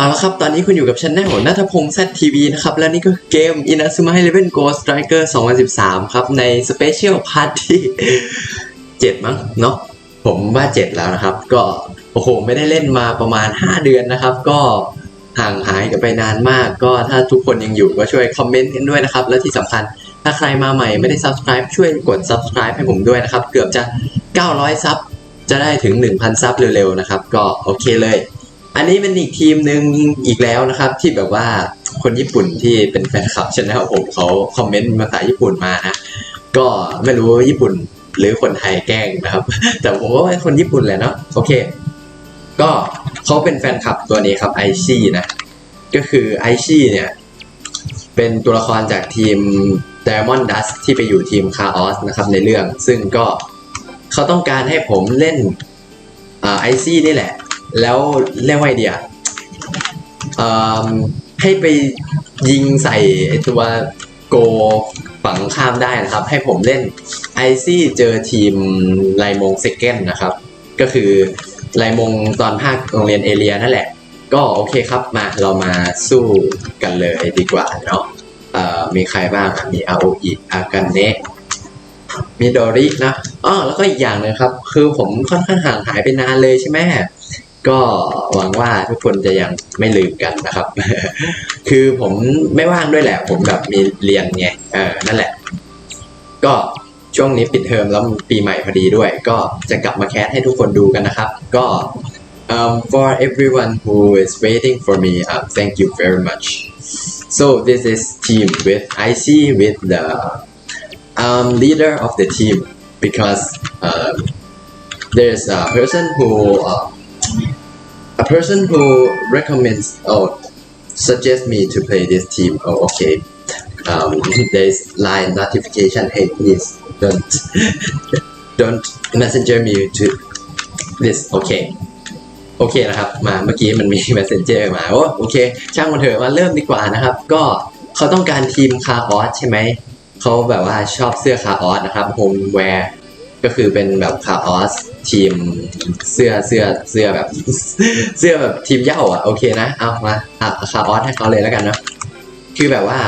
เอาละครับ ตอนนี้คุณอยู่กับช anel นัทพงษ์ ZTV นะครับ และนี่ก็คือเกม Inazuma Eleven Ghost Striker 2013 ครับ ใน Special Part ที่ 7 มั้งเนาะผมว่า 7 แล้วนะครับ ก็โอ้โห ไม่ได้เล่นมาประมาณ 5 เดือนนะครับ ก็ห่างหายกันไปนานมาก ก็ถ้าทุกคนยังอยู่ก็ช่วยคอมเมนต์กันด้วยนะครับ และที่สำคัญถ้าใครมาใหม่ไม่ได้ Subscribe ช่วยกด Subscribe ให้ผมด้วยนะครับ เกือบจะ 900 ซับจะได้ถึง 1,000 ซับเร็วๆนะครับ ก็โอเคเลย อันนี้เป็นอีกทีมหนึ่งอีกแล้วนะครับ ที่แบบว่าคนญี่ปุ่นที่เป็นแฟนคลับช anel ผมเขาคอมเมนต์ภาษาญี่ปุ่นมานะก็ไม่รู้ญี่ปุ่นหรือคนไทยแกล้งนะครับ แต่ผมว่าเป็นคนญี่ปุ่นแหละเนาะโอเค ก็เขาเป็นแฟนคลับตัวนี้ครับไอชี่นะ ก็คือไอชี่เนี่ย เป็นตัวละครจากทีม Diamond Dust ที่ไปอยู่ทีม Chaos นะครับในเรื่อง ซึ่งก็เขาต้องการให้ผมเล่นไอซี่นี่แหละ แล้วเรียกว่าไงเดียให้ไปยิงใส่ตัวโกฝั่งข้ามได้นะครับ ให้ผมเล่นไอซี่เจอทีมไลมงเซเก้นนะครับ ก็คือไลมงตอนภาคโรงเรียนเอเรียนั่นแหละ ก็โอเคครับมาเรามาสู้กันเลยดีกว่าเนาะมีใครบ้างมีอาโออิอากาเนะมีโดรินะอ๋อแล้วก็อีกอย่างหนึงครับ คือผมค่อนข้างห่างหายไปนานเลยใช่ไหม ก็หวังว่าทุกคนจะยังไม่ลืมกันนะครับ คือผมไม่ว่างด้วยแหละ ผมแบบมีเรียนไงเออนั่นแหละ ก็ช่วงนี้ปิดเทอมแล้วปีใหม่พอดีด้วย ก็จะกลับมาแคสให้ทุกคนดูกันนะครับ ก็ um, for everyone who is waiting for me um, thank you very much so this is team with IC with the um, leader of the team because um, there's a person who uh, person who recommends or suggest me to play this team oh okay um, there's line notification hey please don't don't messenger me to this okay โอเคนะครับ มาเมื่อกี้มันมี messenger มาโอ้โอเค ช่างมันเถอะมาเริ่มดีกว่านะครับ ก็เขาต้องการทีมคาออสใช่ไหม เขาแบบว่าชอบเสื้อคาออสนะครับโฮมแวร์ก็คือเป็นแบบคาออส ทีมเสื้อเสื้อเสื้อแบบ เสื้อแบบทีมเย้าอะโอเคนะเอามาคาออสให้เขาเลยแล้วกันเนาะคือแบบว่า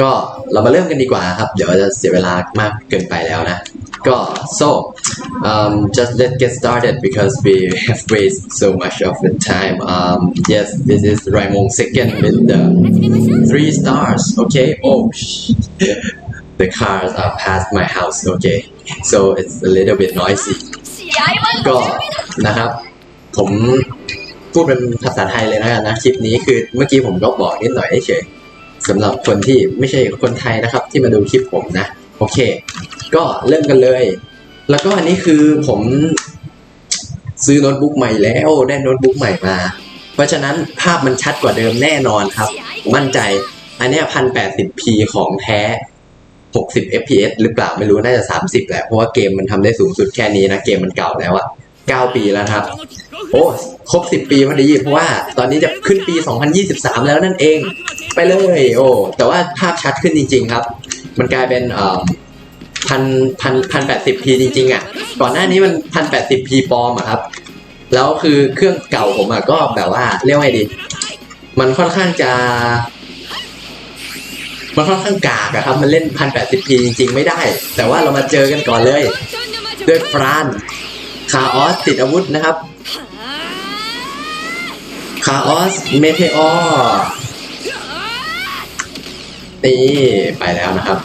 ก็เรามาเริ่มกันดีกว่าครับ เดี๋ยวจะเสียเวลามากเกินไปแล้วนะ ก็ so um, just let's get started because we have wasted so much of the time um, yes this is Raimon second with the three stars okay oh the cars are past my house okay so it's a little bit noisy ก็นะครับ ผมพูดเป็นภาษาไทยเลยนะกันนะคลิปนี้คือเมื่อกี้ผมก็บอกนิดหน่อยเฉยๆสำหรับคนที่ไม่ใช่คนไทยนะครับ ที่มาดูคลิปผมนะโอเค ก็เริ่มกันเลย แล้วก็อันนี้คือผมซื้อโน้ตบุ๊กใหม่แล้วได้โน้ตบุ๊กใหม่มา เพราะฉะนั้นภาพมันชัดกว่าเดิมแน่นอนครับ มั่นใจอันเนี้พันแปดสิบ p ของแท้ 60 fps หรือเปล่าไม่รู้น่าจะ 30 แหละ เพราะว่าเกมมันทำได้สูงสุดแค่นี้นะ เกมมันเก่าแล้วอะ9 ปีแล้วครับ โอ้ครบ 10 ปีพอดีเพราะว่าตอนนี้จะขึ้นปี 2023 แล้วนั่นเอง ไปเลย โอ้แต่ว่าภาพชัดขึ้นจริง ๆ ครับ มันกลายเป็นเอ่อพันพันพันแปดสิบพีจริงๆอะ ก่อนหน้านี้มันพันแปดสิบพีปลอมอะครับ แล้วคือเครื่องเก่าผมอะก็แบบว่าเรียกว่าไงดี มันค่อนข้างจะ มันค่อนข้างกากอะครับ มันเล่นพันแปดสิบพีจริง ๆ ไม่ได้ แต่ว่าเรามาเจอกันก่อนเลย ด้วยฟรานคาออสติดอาวุธนะครับคาออสเมเทอร์นี่ ไปแล้วนะครับ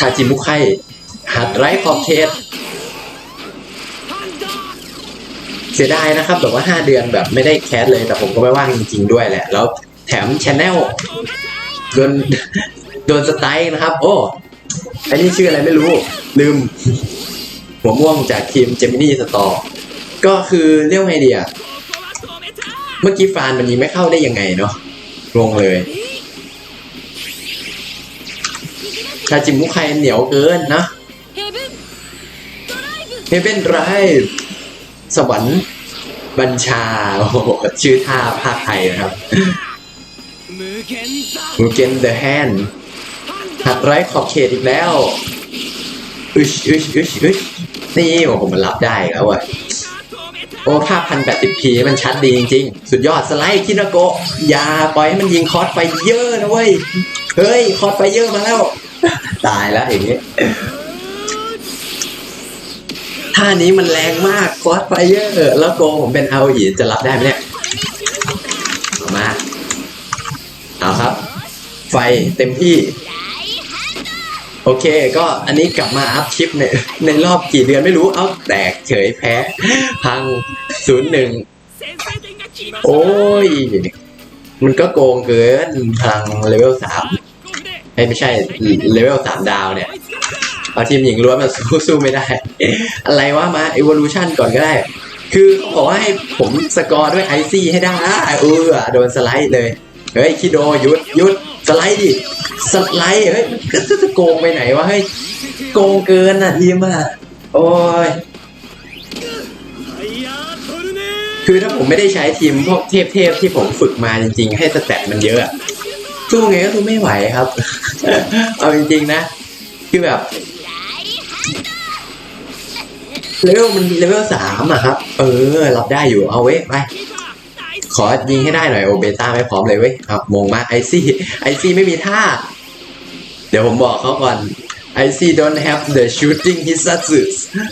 ทาจิมุไคหัดไร้ขอบเขตเสียดายนะครับแบบว่า 5 เดือนแบบไม่ได้แคสเลยแต่ผมก็ไม่ว่างจริง ๆ ด้วยแหละ แล้วแถมชแนล โดนโดนสไตล์นะครับ โอ้อันนี้ชื่ออะไรไม่รู้ ลืม หัวม่วงจากทีมเจมินี่สตอร์ก็คือเรียกว่าไงดีอะเมื่อกี้ฟานมันยิงไม่เข้าได้ยังไงเนาะงงเลยชาจิมุไคเหนียวเกินนะเฮเบนไรสวรรค์บัญชา โอ้โหชื่อท่าภาคไทยนะครับ มูเกนเดอะแฮนด์หัดไร้ขอบเขตอีกแล้วอึชอึชอึชอึชนี่โอ้โหมันรับได้แล้วอะโอ้ภาพพันแปดสิบพีมันชัดดีจริงๆ สุดยอดสไลด์คินาโกะอย่าปล่อยให้มันยิงคอร์สไฟเยอะนะเว้ย เฮ้ย คอร์สไฟเยอะมาแล้ว ตายแล้วอย่างนี้ท่านี้มันแรงมากคอร์สไฟเยอร์แล้วโกผมเป็นเอาอีจะรับได้ไหมเนี่ยเอามา เอาครับ ไฟเต็มที่ โอเค ก็อันนี้กลับมาอัพคลิปในในรอบกี่เดือนไม่รู้เอาแตกเฉยแพ้ พังศูนย์หนึ่งโอ้ย มันก็โกงเกินทางเลเวลสามไม่ใช่เลเวลสามดาวเนี่ยเอาทีมหญิงล้วนมาสู้สู้ไม่ได้ อะไรว่ามา evolution ก่อนก็ได้ คือเขาบอกว่าให้ผมสกอร์ด้วยไอซี่ให้ได้เออโดนสไลด์เลย เฮ้ยคิโดหยุดหยุด ไลด์ดิสไลด์เฮ้ยมันก็จะโกงไปไหนวะเฮ้ยโกงเกินอะทีมอะโอ้ยคือถ้าผมไม่ได้ใช้ทีมพวกเทพๆที่ผมฝึกมาจริง ๆ ให้สแตทมันเยอะสู้ไงก็สู้ไม่ไหวครับ เอาจริงๆนะ คือแบบเลเวลมันเลเวลสามอะครับ เออ รับได้อยู่เอาเว้ยไป ขอยิงให้ได้หน่อยโอเบต้าไม่พร้อมเลยเว้ยครับมงมากไอซี่ไอซี่ไม่มีท่า เดี๋ยวผมบอกเขาก่อน I see don't have the shooting hisatsu.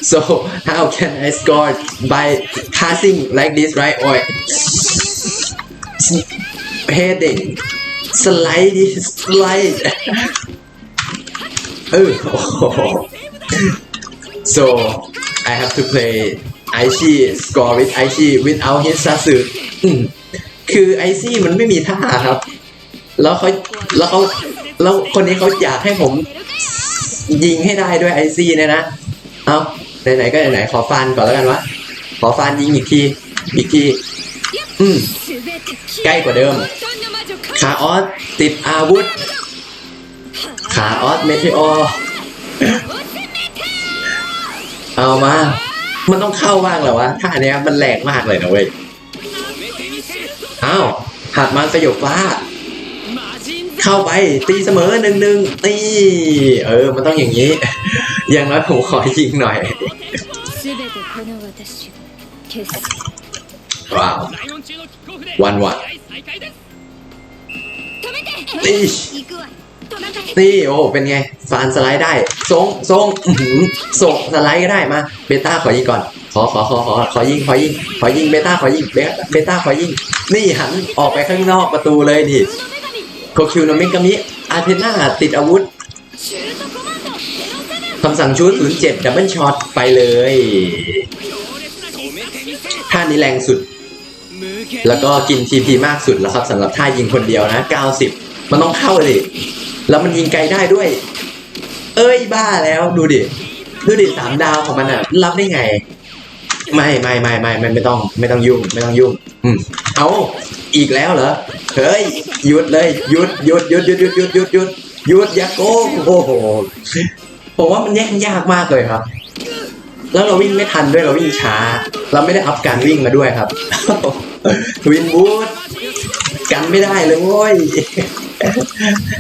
So how can I score by passing like this right or heading slide slide oh. So I have to play เออโอ้โห so I have to play Aichi score with Aichi without hitsatsu อืมคือไอซี่มันไม่มีท่าครับ แล้วเขาแล้วเขาแล้วคนนี้เขาอยากให้ผมยิงให้ได้ด้วยไอซี่เนี่ยนะ เอาไหนๆก็ไหนๆขอฟันก่อนแล้วกันวะ ขอฟันยิงอีกที อีกที อืม ใกล้กว่าเดิม ขาออสติดอาวุธ ขาออสเมทิโอ เอามา มันต้องเข้าบ้างแหละวะถ้าเนี้ยมันแรงมากเลยนะเว้ยอ้าวหักมันสยบฟ้า เข้าไปตีเสมอหนึ่งหนึ่งตีเออ มันต้องอย่างนี้ อย่างน้อยผมขอยิงหน่อยว้าววันวันตี นี่โอ้เป็นไงฟานสไลด์ได้ทรงทรงส่งสไลด์ก็ได้มาเบต้าขอยิงก่อนขอขอขอขอยิงขอยิงขอยิงเบต้าขอยิงเบต้าขอยิงนี่หันออกไปข้างนอกประตูเลยดิโคคิวโนเมกามิอาเทน่าติดอาวุธคำสั่งชูด07ดับเบิลช็อตไปเลยท่านี้แรงสุด แล้วก็กินทีพีมากสุดแล้วครับสำหรับท่ายิงคนเดียวนะ 90 มันต้องเข้าเลย แล้วมันยิงไกลได้ด้วย เอ้ยบ้าแล้วดูดิดูดิสามดาวของมันอะ รับได้ไง ไม่ไม่ไม่ไม่ไม่ไม่ต้อง ไม่ต้องยุ่ง ไม่ต้องยุ่ง อืมเอาอีกแล้วเหรอเฮ้ยหยุดเลยหยุดหยุดหยุดหยุดหยุดหยุดหยุดหยุดหยุดอย่าโกงโอ้โหผมว่ามันแย่งยากมากเลยครับ แล้วเราวิ่งไม่ทันด้วยเราวิ่งช้า เราไม่ได้อัพการวิ่งมาด้วยครับวินบูทกันไม่ได้เลยโว้ย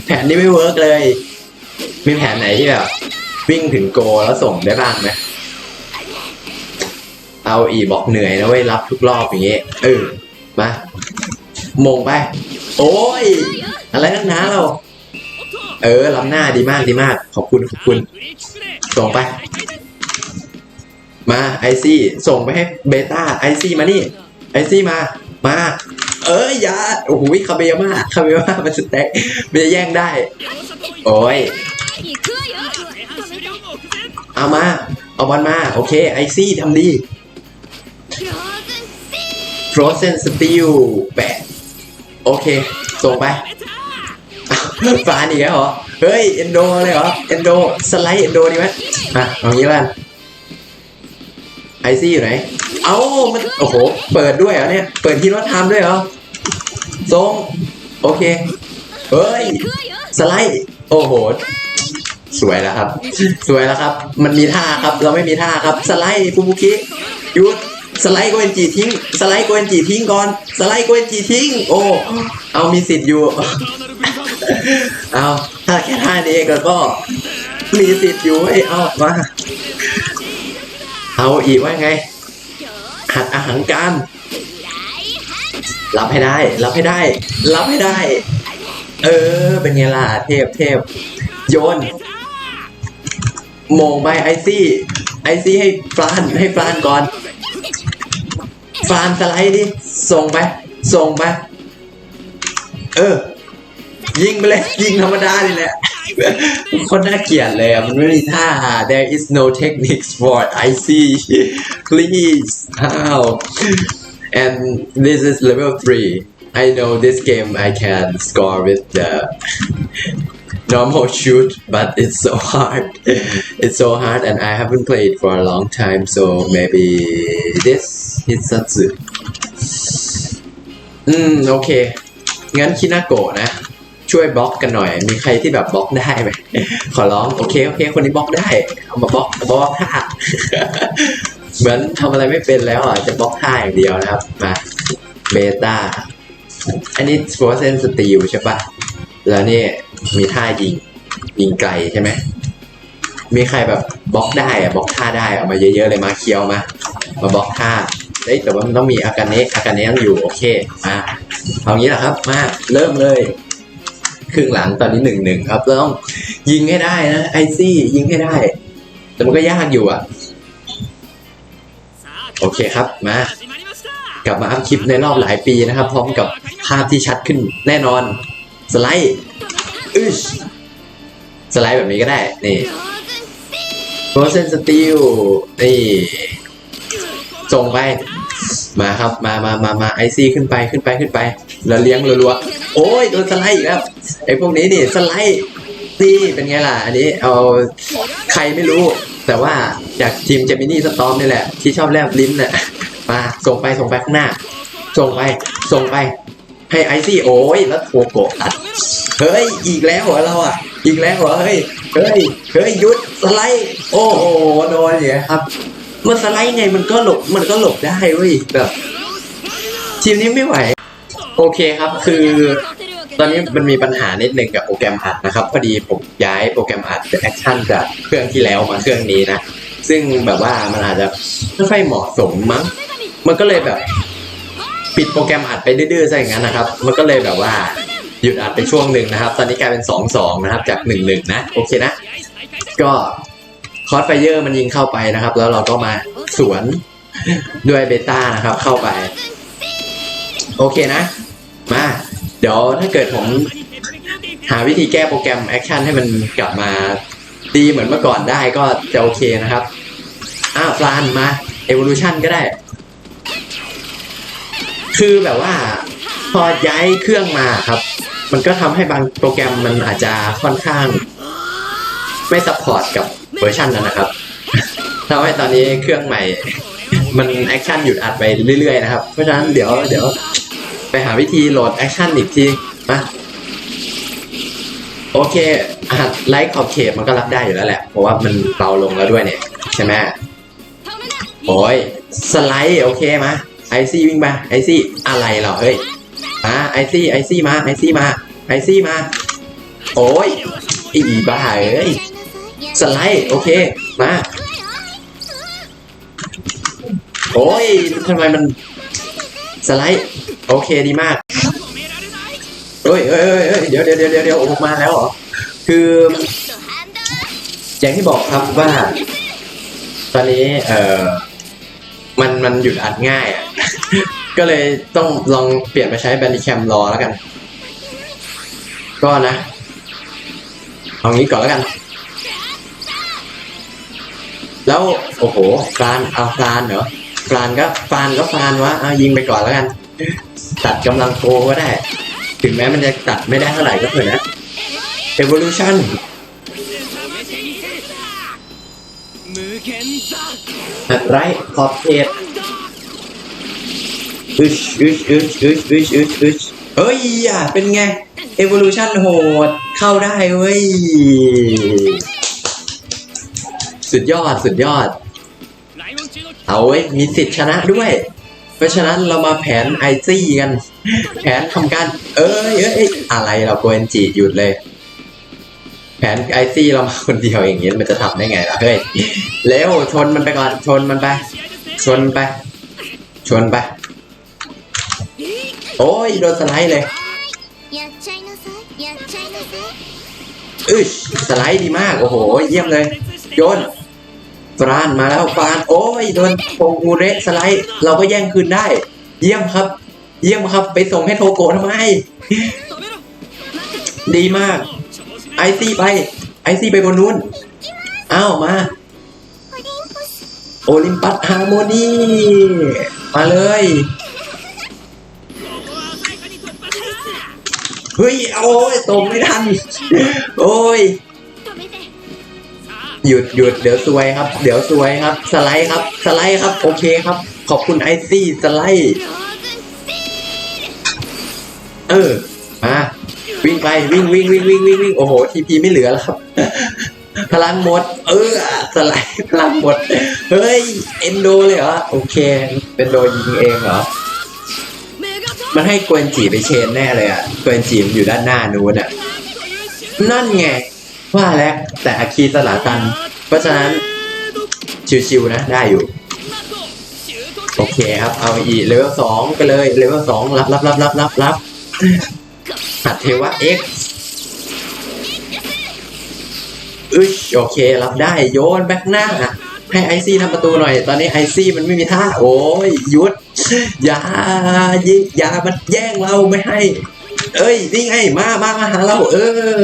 แผนนี้ไม่เวิร์กเลย มีแผนไหนที่แบบวิ่งถึงโกแล้วส่งได้บ้างไหมเอาอีบอกเหนื่อยนะเว้ยรับทุกรอบอย่างเงี้ยเออมามงไป โอ้ย อะไรนักหนาเรา เออล้ำหน้าดีมากดีมาก ขอบคุณขอบคุณ ส่งไป มาไอซี่ส่งไปให้เบต้าไอซี่มานี่ไอซี่มา มาเอ้ยยาโอ้โหคาเบยมาคาเบยมามันสเต็กมันจะแย่งได้ โอ้ยเอามา เอาบอลมา โอเค ไอซี่ทำดี Frozen Steel แปะโอเค ส่งไปฟ้าหนีแล้วเหรอ เฮ้ย เอนโดเลยเหรอ เอนโด สไลด์เอนโดดีไหมอะเอางี้บ้าง ไอซี่อยู่ไหน เอ้ามันโอ้โห เปิดด้วยเหรอเนี่ย เปิดที่รถทามด้วยเหรอทรงโอเค เฮ้ย สไลด์ โอ้โห สวยแล้วครับ สวยแล้วครับ มันมีท่าครับ เราไม่มีท่าครับ สไลด์ฟูบุกิหยุดสไลด์โกเอนจีทิ้ง สไลด์โกเอนจีทิ้งก่อน สไลด์โกเอนจีทิ้ง โอ้ เอามีสิทธิ์อยู่ เอาถ้าแค่ท่านี้ก็ก็มีสิทธิ์อยู่ให้เอามา เอาอีกว่าไง หัดอาหารการ รับให้ได้ รับให้ได้ รับให้ได้ เออ เป็นไงล่ะ เทพเทพโยนโมงไปไอซี่ไอซี่ให้ฟลานให้ฟลานก่อนฟลานสไลด์ดิส่งไป ส่งไป เออ ยิงไปเลย ยิงธรรมดานี่แหละ คนน่าเกลียดเลยอ่ะ มันไม่มีท่า there is no techniques for IC please how and this is level 3 I know this game I can score with the normal shoot but it's so hard it's so hard and I haven't played for a long time so maybe this Hitsatsu อืม โอเค งั้นคินาโกะนะ ช่วยบล็อกกันหน่อย มีใครที่แบบบล็อกได้ไหมขอร้องโอเคโอเคคนนี้บล็อกได้เอามาบล็อกบล็อกท่าเหมือนทำอะไรไม่เป็นแล้วอะจะบล็อกท่าอย่างเดียวนะครับมาเบต้าอันนี้ frozen steel ใช่ปะแล้วนี่มีท่ายิงยิงไกลใช่ไหมมีใครแบบบล็อกได้อะบล็อกท่าได้เอามาเยอะๆเลยมาเคียวมา มาบล็อกท่าเฮ้ยแต่ว่ามันต้องมีอาการเนะอาการเนะต้องอยู่โอเคมาเอางี้แหละครับมาเริ่มเลย ครึ่งหลังตอนนี้หนึ่งหนึ่งครับเราต้องยิงให้ได้นะไอซี่ยิงให้ได้ แต่มันก็ยากอยู่อะ โอเคครับมากลับมาอัพคลิปในรอบหลายปีนะครับ พร้อมกับภาพที่ชัดขึ้นแน่นอน สไลด์อึชสไลด์แบบนี้ก็ได้ นี่โ o เซนสตีลนี่ส่งไป มาครับมามามามาไอซีขึ้นไปขึ้นไปขึ้นไป แล้วเลี้ยงรัวๆโอ้ยโดนสไลด์อีกแล้วไอพวกนี้นี่สไลด์นี่เป็นไงล่ะ อันนี้เอาใครไม่รู้ แต่ว่าจากทีมเจมินี่สตอมนี่แหละ ที่ชอบแลบลิ้นน่ะมาส่งไปส่งไปข้างหน้า ส่งไปส่งไป ให้ไอซี่โอ้ยแล้วโทโกอัดเฮ้ยอีกแล้วเหรอเราอะ อีกแล้วเหรอเฮ้ยเฮ้ยเฮ้ยยุดสไลด์โอ้โหโดนอย่างเงี้ยครับ มันสไลด์ไงมันก็หลบมันก็หลบได้เว้ยแบบทีมนี้ไม่ไหว โอเคครับคือ ตอนนี้มันมีปัญหานิดหนึ่งกับโปรแกรมอัดนะครับพอดีผมย้ายโปรแกรมอัดแอคชั่นจากเครื่องที่แล้วมาเครื่องนี้นะซึ่งแบบว่ามันอาจจะไม่ค่อยเหมาะสมมั้งมันก็เลยแบบ ปิดโปรแกรมอัดไปดื้อๆซะอย่างนั้นนะครับ มันก็เลยแบบว่าหยุดอัดไปช่วงหนึ่งนะครับ ตอนนี้กลายเป็นสองสองนะครับ จากหนึ่งหนึ่งนะโอเคนะ ก็ คอร์สไฟเยอร์มันยิงเข้าไปนะครับ แล้วเราก็มาสวนด้วยเบต้านะครับ เข้าไป โอเคนะ มา เดี๋ยวถ้าเกิดผมหาวิธีแก้โปรแกรมแอคชั่นให้มันกลับมาดีเหมือนเมื่อก่อนได้ก็จะโอเคนะครับ อ้าวฟลานมา Evolution ก็ได้ คือแบบว่าพอย้ายเครื่องมาครับ มันก็ทำให้บางโปรแกรมมันอาจจะค่อนข้าง ไม่ซัพพอร์ตกับ เวอร์ชันนั้นนะครับทำให้ตอนนี้เครื่องใหม่ มันแอคชั่นหยุดอัดไปเรื่อยๆนะครับ เพราะฉะนั้นเดี๋ยวเดี๋ยวไปหาวิธีโหลดแอคชั่นอีกทีมาโอเคอะไลท์ขอบเขตมันก็รับได้อยู่แล้วแหละ เพราะว่ามันเบาลงแล้วด้วยเนี่ย ใช่ไหมโอ้ยสไลด์โอเคมาไอซี่วิ่งมาไอซี่อะไรเหรอเฮ้ยมาไอซี่ไอซี่มาไอซี่มาไอซี่มา โอ้ยอีบ้าเอ้ย สไลด์ โอเค มา โอ้ยทำไมมันสไลด์ โอเคดีมากเฮ้ยเฮ้ยเฮ้ยเฮ้ยเดี๋ยวเดี๋ยวเดี๋ยวเดี๋ยวโอ้มาแล้วเหรอ คือ อย่างที่บอกครับว่า ตอนนี้ เอ่อ มันมันหยุดอัดง่ายอะ ก็เลยต้องลองเปลี่ยนมาใช้แบนดิแคมรอแล้วกัน ก็นะ เอางี้ก่อนแล้วกัน แล้วโอ้โหฟานเอาฟานเหรอฟานก็ฟานก็ฟานวะเอายิงไปก่อนแล้วกัน ตัดกำลังโกก็ได้ ถึงแม้มันจะตัดไม่ได้เท่าไหร่ก็เถอะนะ Evolution ไรขอบเขตอึชอึชอึชอึชอึชอึชอึชเฮ้ยอะเป็นไง Evolution โหด เข้าได้เว้ย สุดยอดสุดยอด เอาไว้มีสิทธิ์ชนะด้วย เพราะฉะนั้นเรามาแผนไอซี่กัน แผนทำการ เอ้ยเอ้ยอะไรเราโกนจีหยุดเลย แผนไอซี่เรามาคนเดียวอย่างนี้มันจะทำได้ไงล่ะเฮ้ยเร็วชนมันไปก่อนชนมันไป ชนไป ชนไป โอ้ยโดนสไลด์เลยอึสไลด์ดีมาก โอ้โห เยี่ยมเลย โยน ฟรานมาแล้วฟรานโอ้ยโดนโปงูเรสไลด์เราก็แย่งคืนได้ เยี่ยมครับ เยี่ยมครับ ไปส่งให้โทโกทำไม ดีมาก ไอซี่ไป ไอซี่ไปบนนู้นอ้าวมาโอลิมปัสฮาร์โมนีมาเลย เฮ้ย โอ้ยส่งไม่ทัน โอ้ย หยุดหยุดเดี๋ยวซวยครับ เดี๋ยวซวยครับ สไลด์ครับ สไลด์ครับ โอเคครับ ขอบคุณไอซี่สไลด์เออมาวิ่งไปวิ่งวิ่งวิ่งวิ่งวิ่งวิ่งโอ้โหทีพีไม่เหลือแล้วครับ พลังหมด เออสไลด์พลังหมด เฮ้ย เอนโดเลยเหรอโอเค เป็นโดยิงเองเหรอมันให้กวนจีไปเชนแน่เลยอะกวนจีมันอยู่ด้านหน้านู้นอะ นั่นไง ว่าแล้วแต่อาคีสลาตัน เพราะฉะนั้น ชิวๆนะ ได้อยู่ โอเคครับ เอาอีเลเวลสองไปเลยเลเวลสองรับรับรับรับรับรับหัดเทวะ X อึชโอเค รับได้โยนแบ็กหน้า ให้ไอซี่ทำประตูหน่อย ตอนนี้ไอซี่มันไม่มีท่า โอ้ยยุด อย่ายิงอย่ามันแย่งเราไม่ให้ เอ้ย นี่ไง มามามาหาเรา เอ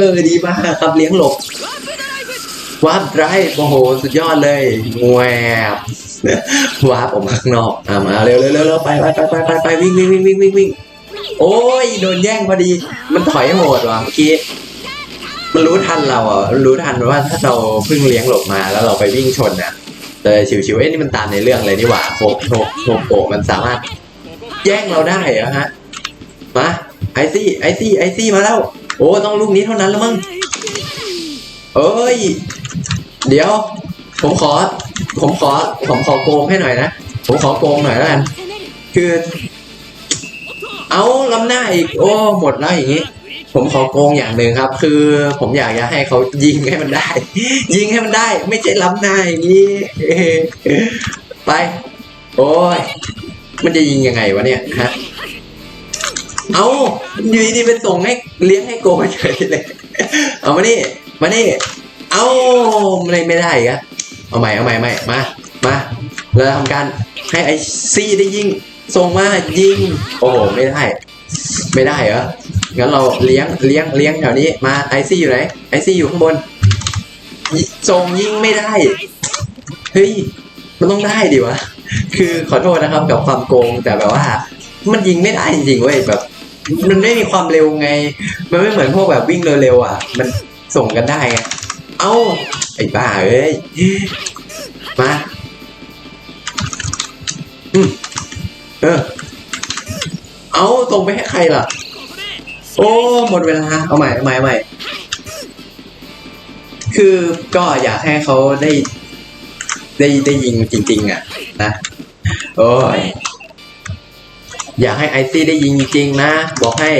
อ ดีมากครับเลี้ยงหลบวาร์ปไรฟ์โอ้โห สุดยอดเลยแวบวาร์ปออกมาข้างนอกอะมาเร็วเร็วเร็วเร็วไปไปไปไปไปไปวิ่งวิ่งวิ่งวิ่งวิ่งวิ่งโอ้ย โดนแย่งพอดี มันถอยโหดว่ะเมื่อกี้มันรู้ทันเราอะมันรู้ทันว่าถ้าเราเพิ่งเลี้ยงหลบมาแล้วเราไปวิ่งชนอะเลยชิวๆเอ้ยนี่มันตามในเรื่องเลยนี่หว่าโคโคโคโกะมันสามารถแย่งเราได้เหรอฮะมา ไอซี่ไอซี่ไอซี่มาแล้ว โอ้ต้องลูกนี้เท่านั้นแล้วมั้งเอ้ย เดี๋ยว ผมขอ ผมขอ ผมขอโกงให้หน่อยนะ ผมขอโกงหน่อยแล้วกัน คือ เอาล้ำหน้าอีก โอ้หมดแล้วอย่างนี้ ผมขอโกงอย่างหนึ่งครับ คือผมอยากจะให้เขายิงให้มันได้ ยิงให้มันได้ ไม่ใช่ล้ำหน้าอย่างนี้ ไป โอ้ย มันจะยิงยังไงวะเนี่ยฮะ เอาอยู่ดีๆไปส่งให้เลี้ยงให้โกงเฉยเลย เอามานี่มานี่เอาไม่ไม่ได้อีกอะเอาใหม่เอาใหม่ใหม่มามาเราทำการให้ไอซี่ได้ยิงส่งมายิง โอ้โหไม่ได้ ไม่ได้เหรองั้นเราเลี้ยงเลี้ยงเลี้ยงแถวนี้มาไอซี่อยู่ไหนไอซี่อยู่ข้างบนส่งยิงไม่ได้เฮ้ยมันต้องได้ดิวะ คือขอโทษนะครับกับความโกงแต่แบบว่า มันยิงไม่ได้จริงๆเว้ยแบบ มันไม่มีความเร็วไง มันไม่เหมือนพวกแบบวิ่งเร็วๆอะ มันส่งกันได้ไงเอ้า ไอ้บ้าเอ้ย มาอืมเออ เอาส่งไปให้ใครล่ะ โอ้ หมดเวลา เอาใหม่เอาใหม่เอาใหม่ คือก็อยากให้เขาได้ ได้ได้ยิงจริง ๆ อะ นะ โอ้ย อยากให้ไอซี่ได้ยิงจริงๆนะ บอกให้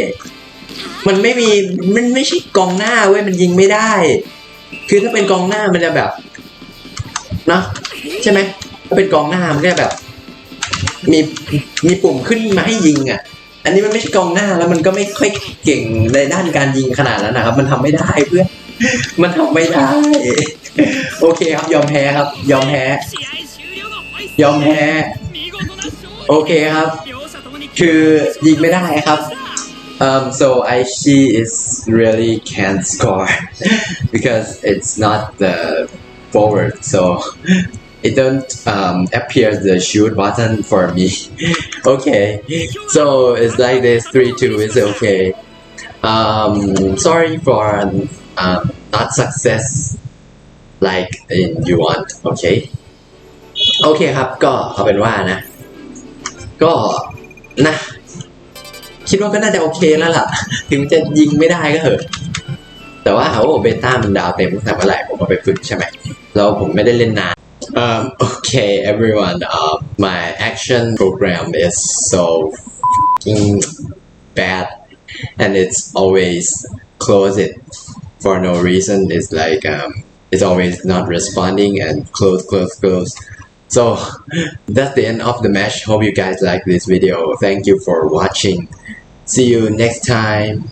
มันไม่มีมันไม่ใช่กองหน้าเว้ยมันยิงไม่ได้ คือถ้าเป็นกองหน้ามันจะแบบเนะใช่ไหมถ้าเป็นกองหน้ามันก็จะแบบ มีมีปุ่มขึ้นมาให้ยิงอะ อันนี้มันไม่ใช่กองหน้าแล้วมันก็ไม่ค่อยเก่งในด้านการยิงขนาดนั้นนะครับ มันทำไม่ได้เพื่อนมันทำไม่ได้ โอเคครับยอมแพ้ครับ ยอมแพ้ ยอมแพ้ โอเคครับ คือยิงไม่ได้ครับ um so I she is really can't score because it's not the forward so it don't um appear the shoot button for me okay so it's like this 3-2 is okay um sorry for um not success like in you want okay โอเคครับ ก็เอาเป็นว่านะ ก็ นะ คิดว่าก็น่าจะโอเคแล้วล่ะ ถึงจะยิงไม่ได้ก็เถอะ แต่ว่าโอ้เบต้ามันดาวเต็มตั้งแต่เมื่อไหร่ผมก็ไปฝึกใช่ไหมแล้วผมไม่ได้เล่นนาน um okay everyone uh, my action program is so fucking bad and it's always close it for no reason it's like um it's always not responding and close close close so that's the end of the match. Hope you guys like this video. Thank you for watching. See you next time